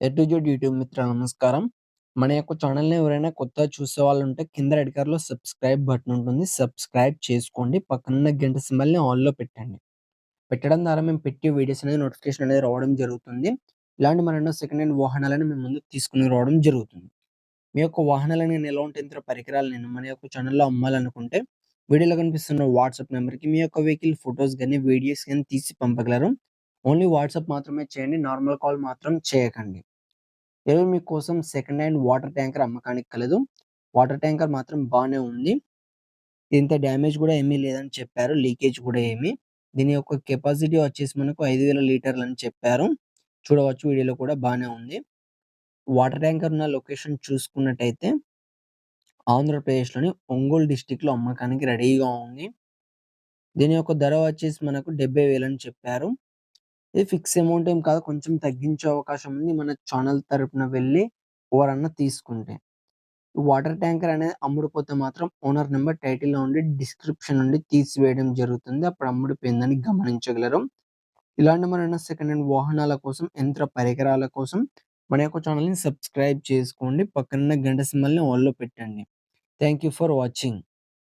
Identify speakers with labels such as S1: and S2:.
S1: A to Z YouTube మిత్రులు నమస్కారం. మన యొక్క ఛానల్ని ఎవరైనా కొత్తగా చూసే వాళ్ళు ఉంటే కింద రెడ్ కలర్‌లో సబ్స్క్రైబ్ బటన్ ఉంటుంది. సబ్స్క్రైబ్ చేసుకోండి. పక్కన గంట సింబల్‌ని ఆన్లో పెట్టండి. పెట్టడం ద్వారా మేము పెట్టే వీడియోస్ అనేది నోటిఫికేషన్ అనేది రావడం జరుగుతుంది. ఇలాంటి మరెన్నో సెకండ్ హ్యాండ్ వాహనాలను మేము ముందు తీసుకుని రావడం జరుగుతుంది. మీ యొక్క వాహనాలను ఇంత పరికరాలు నేను మన యొక్క ఛానల్లో అమ్మాలనుకుంటే వీడియోలో కనిపిస్తున్న వాట్సాప్ నెంబర్కి మీ యొక్క వెహికల్ ఫోటోస్ కానీ వీడియోస్ కానీ తీసి పంపగలరు. ఓన్లీ వాట్సాప్ మాత్రమే చేయండి. నార్మల్ కాల్ మాత్రం చేయకండి. మీ మీకోసం సెకండ్ హ్యాండ్ వాటర్ ట్యాంకర్ అమ్మకానికి కలదు. వాటర్ ట్యాంకర్ మాత్రం బానే ఉంది. ఇంత డ్యామేజ్ కూడా ఏమీ లేదని చెప్పారు. లీకేజ్ కూడా ఏమి. దీని యొక్క కెపాసిటీ వచ్చేసి మనకు ఐదు లీటర్లు అని చెప్పారు. చూడవచ్చు వీడియోలో కూడా బానే ఉంది. వాటర్ ట్యాంకర్ ఉన్న లొకేషన్ చూసుకున్నట్టయితే ఆంధ్రప్రదేశ్‌లోని ఒంగోలు డిస్టిక్లో అమ్మకానికి రెడీగా ఉంది. దీని యొక్క ధర వచ్చేసి మనకు 70,000 అని చెప్పారు. ఇది ఫిక్స్ అమౌంట్ ఏం కాదు. కొంచెం తగ్గించే అవకాశం ఉంది. మన ఛానల్ తరపున వెళ్ళి ఎవరన్నా తీసుకుంటే. వాటర్ ట్యాంకర్ అనేది అమ్ముడుపోతే మాత్రం ఓనర్ నెంబర్ టైటిల్‌లో ఉండి డిస్క్రిప్షన్ నుండి తీసివేయడం జరుగుతుంది. అప్పుడు అమ్ముడిపోయిందని గమనించగలరు. ఇలాంటి మన సెకండ్ హ్యాండ్ వాహనాల కోసం, యంత్ర పరికరాల కోసం మన యొక్క ఛానల్ని సబ్స్క్రైబ్ చేసుకోండి. పక్కనున్న గంట సింబల్‌ని ఆల్‌లో పెట్టండి. Thank you for watching.